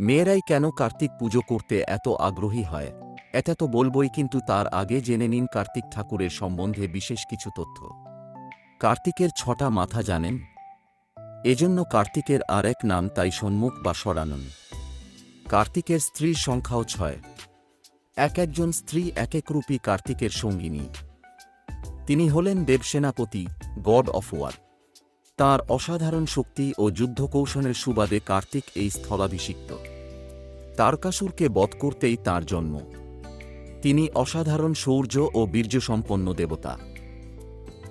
মেয়েরাই কেন কার্তিক পুজো করতে এত আগ্রহী হয়? এটা তো বলবই কিন্তু তার আগে জেনে নিন কার্তিক ঠাকুরের সম্বন্ধে বিশেষ কিছু তথ্য। কার্তিকের ছটা মাথা জানেন? এজন্য কার্তিকের আর এক নাম তাই সন্মুখ বা সরানন কার্তিকের স্ত্রীর সংখ্যাও ছয়। এক একজন স্ত্রী এক এক রূপী কার্তিকের সঙ্গিনী। তিনি হলেন দেবসেনাপতি, গড অফ ওয়ার। তাঁর অসাধারণ শক্তি ও যুদ্ধকৌশলের সুবাদে কার্তিক এই স্থলাভিষিক্ত। তারকাসুরকে বধ করতেই তাঁর জন্ম। তিনি অসাধারণ শৌর্য ও বীর্যসম্পন্ন দেবতা।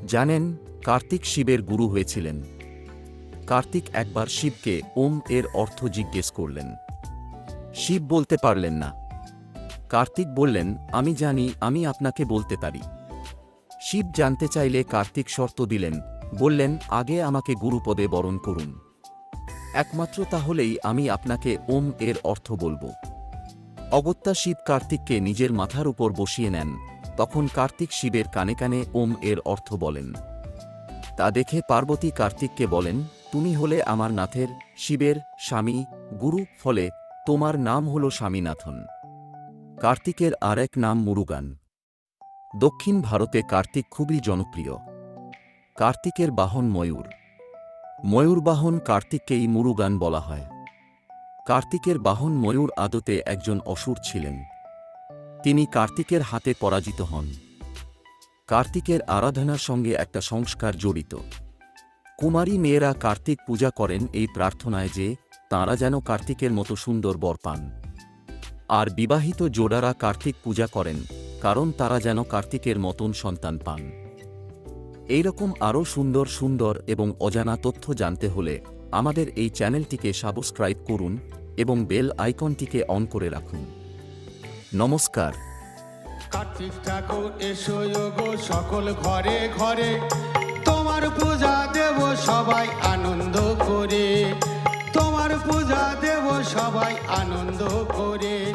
জানেন, কার্তিক শিবের গুরু হয়েছিলেন। কার্তিক একবার শিবকে ওম এর অর্থ জিজ্ঞেস করলেন। শিব বলতে পারলেন না। কার্তিক বললেন, আমি জানি, আমি আপনাকে বলতে পারি। শিব জানতে চাইলে কার্তিক শর্ত দিলেন, বললেন, আগে আমাকে গুরুপদে বরণ করুন। একমাত্র তাহলেই আমি আপনাকে ওম এর অর্থ বলব। অগত্যা শিব কার্তিককে নিজের মাথার উপর বসিয়ে নেন, তখন কার্তিক শিবের কানে কানে ওম এর অর্থ বলেন। তা দেখে পার্বতী কার্তিককে বলেন, তুমি হলে আমার নাথের, শিবের স্বামী, গুরু, ফলে তোমার নাম হল স্বামীনাথন। কার্তিকের আরেক নাম মুরুগান। দক্ষিণ ভারতে কার্তিক খুবই জনপ্রিয়। কার্তিকের বাহন ময়ূর। ময়ূরবাহন কার্তিককেই মুরুগান বলা হয়। কার্তিকের বাহন ময়ূর আদতে একজন অসুর ছিলেন। তিনি কার্তিকের হাতে পরাজিত হন। কার্তিকের আরাধনার সঙ্গে একটা সংস্কার জড়িত। কুমারী মেয়েরা কার্তিক পূজা করেন এই প্রার্থনায় যে তাঁরা যেন কার্তিকের মতো সুন্দর বর পান। আর বিবাহিত জোড়ারা কার্তিক পূজা করেন কারণ তারা যেন কার্তিকের মতন সন্তান পান। এইরকম আরও সুন্দর সুন্দর এবং অজানা তথ্য জানতে হলে আমাদের এই চ্যানেলটিকে সাবস্ক্রাইব করুন এবং বেল আইকনটিকে অন করে রাখুন। নমস্কার। কার্তিক ঠাকুর সকল ঘরে ঘরে। তোমার পূজা দেব সবাই আনন্দ করে। তোমার পূজা দেব সবাই আনন্দ করে।